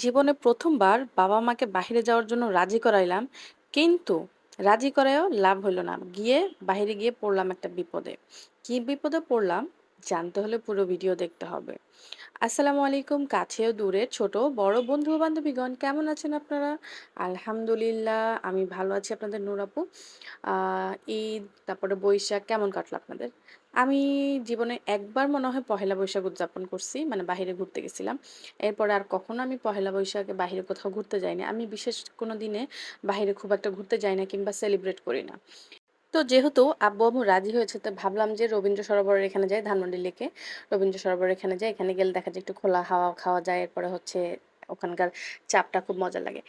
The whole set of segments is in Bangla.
জীবনে প্রথমবার বাবা মাকে বাহিরে যাওয়ার জন্য রাজি করাইলাম, কিন্তু রাজি করায়ও লাভ হইল না। গিয়ে বাহিরে গিয়ে পড়লাম একটা বিপদে। কি বিপদে পড়লাম জানতে হলে পুরো ভিডিও দেখতে হবে। আসসালামু আলাইকুম কাছেও দূরে ছোট বড় বন্ধু বান্ধবীগণ কেমন আছেন আপনারা? আলহামদুলিল্লাহ, আমি ভালো আছি আপনাদের নুরাপু ঈদ, তারপরে বৈশাখ, কেমন কাটলো আপনাদের? আমি জীবনে একবার মনে হয় পহেলা বৈশাখ উদযাপন করছি মানে বাইরে ঘুরতে গেছিলাম। এরপর আর কখনো আমি পহেলা বৈশাখে বাইরে কোথাও ঘুরতে যাইনি। আমি বিশেষ কোনো দিনে বাইরে খুব একটা ঘুরতে যাই না কিংবা সেলিব্রেট করি না। তো যেহেতু আব্বু আম্মু রাজি হয়েছে, তো ভাবলাম যে রবীন্দ্র সরোবরের এখানে যাই, ধানমন্ডি লেকে। রবীন্দ্র সরোবরের এখানে যাই, এখানে গেলে দেখা যায় একটু খোলা হাওয়া খাওয়া যায়, এরপরে হচ্ছে ওখানকার চাপটা খুব মজা লাগে।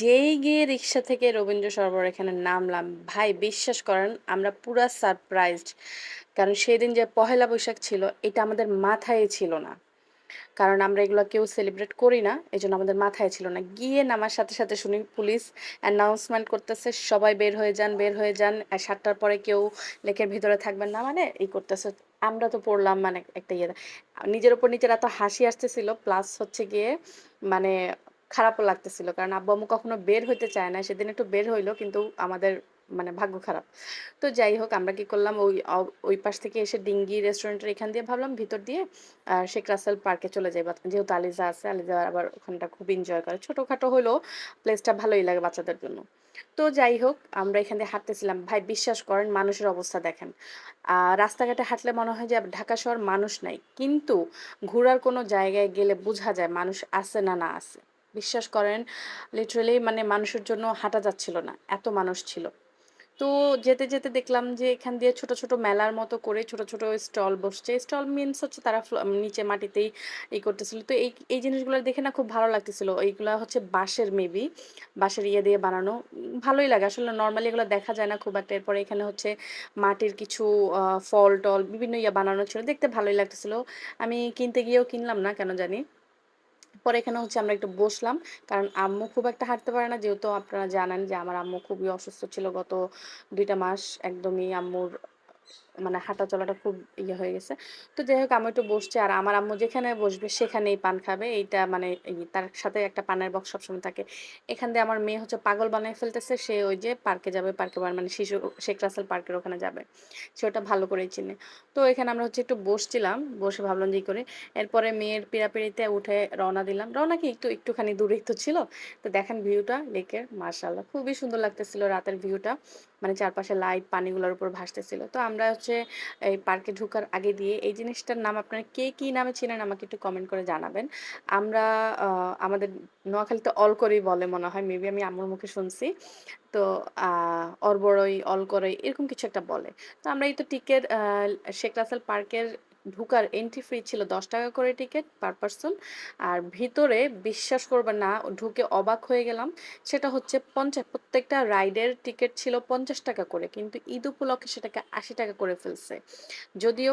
যেই গিয়ে রিক্সা থেকে রবীন্দ্র সরোবর এখানে নামলাম, ভাই বিশ্বাস করেন আমরা পুরা সারপ্রাইজড কারণ সেদিন যে পহেলা বৈশাখ ছিল, এটা আমাদের মাথায় ছিল না। কারণ আমরা এগুলো কেউ সেলিব্রেট করি না এই জন্য আমাদের মাথায় ছিল না। গিয়ে নামার সাথে সাথে শুনি পুলিশ অ্যানাউন্সমেন্ট করতেছে, সবাই বের হয়ে যান, বের হয়ে যান সাতটার পরে কেউ লেকের ভিতরে থাকবেন না মানে এই করতেছে, আমরা তো পড়লাম মানে একটা ইয়ে। নিজের উপর নিজের এত হাসি আসতেছিল প্লাস হচ্ছে গিয়ে মানে খারাপও লাগতেছিল, কারণ আব্বু আম্মু কখনো বের হইতে চায় না, সেদিন একটু বের হইল, কিন্তু আমাদের মানে ভাগ্য খারাপ। তো যাই হোক, আমরা কি করলাম, ওই ওই পাশ থেকে এসে ডিঙ্গি রেস্টুরেন্টের এখান দিয়ে ভাবলাম ভিতর দিয়ে আর শেখ রাসেল পার্কে চলে যাই। যেহেতু আলিজা আছে, আলিজা আবার ওখানটা খুব এনজয় করে। ছোটোখাটো হলেও প্লেসটা ভালোই লাগে বাচ্চাদের জন্য। তো যাই হোক, আমরা এখান দিয়ে হাঁটতেছিলাম। ভাই, বিশ্বাস করেন, মানুষের অবস্থা দেখেন। আহ, রাস্তাঘাটে হাঁটলে মনে হয় যে ঢাকা শহর মানুষ নাই। কিন্তু ঘোরার কোনো জায়গায় গেলে বোঝা যায় মানুষ আছে না না আছে। বিশ্বাস করেন লিটারেলি মানে মানুষের জন্য হাঁটা যাচ্ছিল না। এত মানুষ ছিল। তো যেতে যেতে দেখলাম যে এখান দিয়ে ছোট ছোট মেলার মতো করে ছোট ছোট স্টল বসছে। স্টল মিনস হচ্ছে তারা নিচে মাটিতেই ই করতেছিল। তো এই এই জিনিসগুলো দেখে না খুব ভালো লাগতেছিল। এইগুলা হচ্ছে বাঁশের মেবি। বাঁশের ইয়ে দিয়ে বানানো। ভালোই লাগে। আসলে নর্মালি এগুলো দেখা যায় না খুব একটা। এরপরে এখানে হচ্ছে মাটির কিছু ফল টল বিভিন্ন ইয়ে বানানো ছিল। দেখতে ভালোই লাগতেছিল। আমি কিনতে গিয়েও কিনলাম না, কেন জানি। পরে এখানে হচ্ছে আমরা একটু বসলাম। কারণ আম্মু খুব একটা হাঁটতে পারে না। যেহেতু আপনারা জানেন যে আমার আম্মু খুবই অসুস্থ ছিল গত দুইটা মাস। একদমই আম্মুর মানে হাঁটা চলাটা খুব ইয়ে হয়ে গেছে। তো যাই হোক আমি একটু বসছি আর আমার আম্মু যেখানে বসবে সেখানেই পান খাবে। এইটা মানে তার সাথে একটা পানের বক্স সবসময় থাকে। এখান দিয়ে আমার মেয়ে হচ্ছে পাগল বানিয়ে ফেলতেছে। সে ওই যে পার্কে যাবে পার্কে মানে শিশু, শেখ রাসেল পার্কের ওখানে যাবে। সে ওটা ভালো করেই চিনে। তো এখানে আমরা হচ্ছে একটু বসছিলাম, বসে ভাবলাম যে করে। এরপরে মেয়ের পিড়াপিড়িতে উঠে রওনা দিলাম। রওনা কি একটু, একটুখানি দূরেই তো ছিল। তো দেখেন ভিউটা লেকের মার্শাল্লাহ খুবই সুন্দর লাগতেছিল রাতের ভিউটা মানে চারপাশে লাইট পানিগুলোর উপর ভাসতেছিল। তো আমরা হচ্ছে এই পার্কে ঢোকার আগে দিয়ে এই জিনিসটার নাম আপনারা কে কি নামে চেনেন আমাকে একটু কমেন্ট করে জানাবেন। আমরা আমাদের নোয়াখালীতে অল করেই বলে মনে হয় মেবি আমি আমার মুখে শুনছি। তো আহ, অল অলকরই এরকম কিছু একটা বলে। তো আমরা এই তো টিকের শেখ রাসেল পার্কের ঢুকার এন্ট্রি ফ্রি ছিল দশ টাকা করে টিকিট পার পার্সন আর ভিতরে বিশ্বাস করবে না, ঢুকে অবাক হয়ে গেলাম। সেটা হচ্ছে পঞ্চাশ প্রত্যেকটা রাইডের টিকিট ছিল পঞ্চাশ টাকা করে, কিন্তু ঈদ উপলক্ষে সেটাকে আশি টাকা করে ফেলছে। যদিও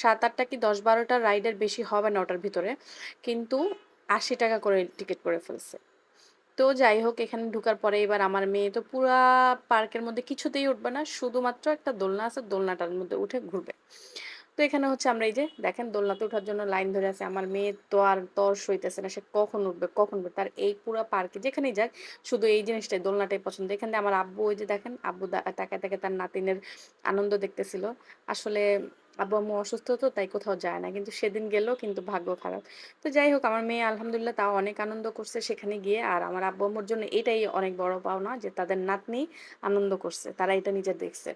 সাত আটটা কি দশ বারোটা রাইডের বেশি হবে না ওটার ভিতরে, কিন্তু আশি টাকা করে টিকিট করে ফেলছে। তো যাই হোক, এখানে ঢুকার পরে এবার আমার মেয়ে তো পুরা পার্কের মধ্যে কিছুতেই উঠবে না, শুধুমাত্র একটা দোলনা আছে, দোলনাটার মধ্যে উঠে ঘুরবে। তো এখানে হচ্ছে আমরা এই যে দেখেন দোলনাতে ওঠার জন্য লাইন ধরে আছে, আমার মেয়ে তো আর তর সইতেছে না, সে কখন উঠবে কখন উঠবে? তার এই পুরো পার্কে যেখানেই যাক, শুধু এই জিনিসটাই দোলনাটাই পছন্দ। এখানে আমার আব্বু ওই যে দেখেন, আব্বু তাকায় তাকায় তার নাতিনের আনন্দ দেখতেছিল। আসলে আব্বু আম্মু অসুস্থ তো, তাই কোথাও যায় না, কিন্তু সেদিন গেলেও কিন্তু ভাগ্য খারাপ। তো যাই হোক, আমার মেয়ে আলহামদুলিল্লাহ তাও অনেক আনন্দ করছে সেখানে গিয়ে, আর আমার আব্বু আম্মুর জন্য এটাই অনেক বড় পাওনা যে তাদের নাতনি আনন্দ করছে, তারা এটা নিজে দেখছে।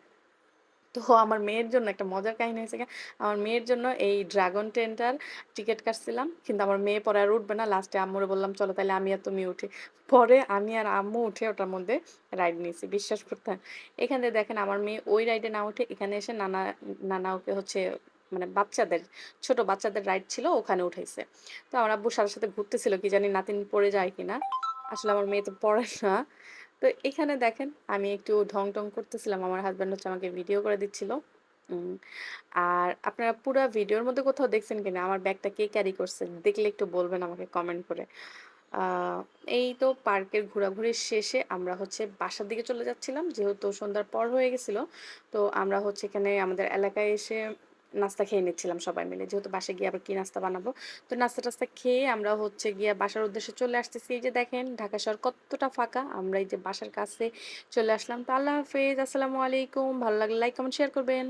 তো আমার মেয়ের জন্য একটা মজার কাহিনী হয়েছে আমার মেয়ের জন্য এই ড্রাগন ট্রেনটার টিকিট কাটছিলাম, কিন্তু আমার মেয়ে পরে আর উঠবে না। লাস্টে আম্মুরে বললাম, চলো তাহলে আমি আর তুমি উঠি। পরে আমি আর আম্মু উঠে ওটার মধ্যে রাইড নিয়েছি, বিশ্বাস করতে। এখানে দেখেন আমার মেয়ে ওই রাইডে না উঠে এখানে এসে নানা নানা ওকে হচ্ছে মানে বাচ্চাদের, ছোট বাচ্চাদের রাইড ছিল, ওখানে উঠাইছে। তো আমার আব্বুর সাথে সাথে ঘুরতেছিল, কি জানি নাতিন পড়ে যায় কিনা। আসলে আমার মেয়ে তো পড়ে না। তো এখানে দেখেন, আমি একটু ঢং ঢং করতেছিলাম। আমার হাজব্যান্ড হচ্ছে আমাকে ভিডিও করে দিচ্ছিল। আর আপনারা পুরো ভিডিওর মধ্যে কোথাও দেখছেন কিনা? আমার ব্যাগটা কে ক্যারি করছে? দেখলে একটু বলবেন আমাকে কমেন্ট করে। এই তো পার্কের ঘোরাঘুরির শেষে আমরা হচ্ছে বাসার দিকে চলে যাচ্ছিলাম। যেহেতু সন্ধ্যার পর হয়ে গেছিল, তো আমরা হচ্ছে এখানে আমাদের এলাকায় এসে নাস্তা খেয়ে নিচ্ছিলাম সবাই মিলে। যেহেতু বাসায় গিয়ে আবার কি নাস্তা বানাবো। তো নাস্তা-টাস্তা খেয়ে আমরা হচ্ছে গিয়ে বাসার উদ্দেশ্যে চলে আসতেছি। এই যে দেখেন ঢাকা শহর কতটা ফাঁকা। আমরা এই যে বাসার কাছে চলে আসলাম। তো আল্লাহ হাফেজ। আসসালামু আলাইকুম। ভালো লাগলে লাইক, কমেন্ট, শেয়ার করবেন।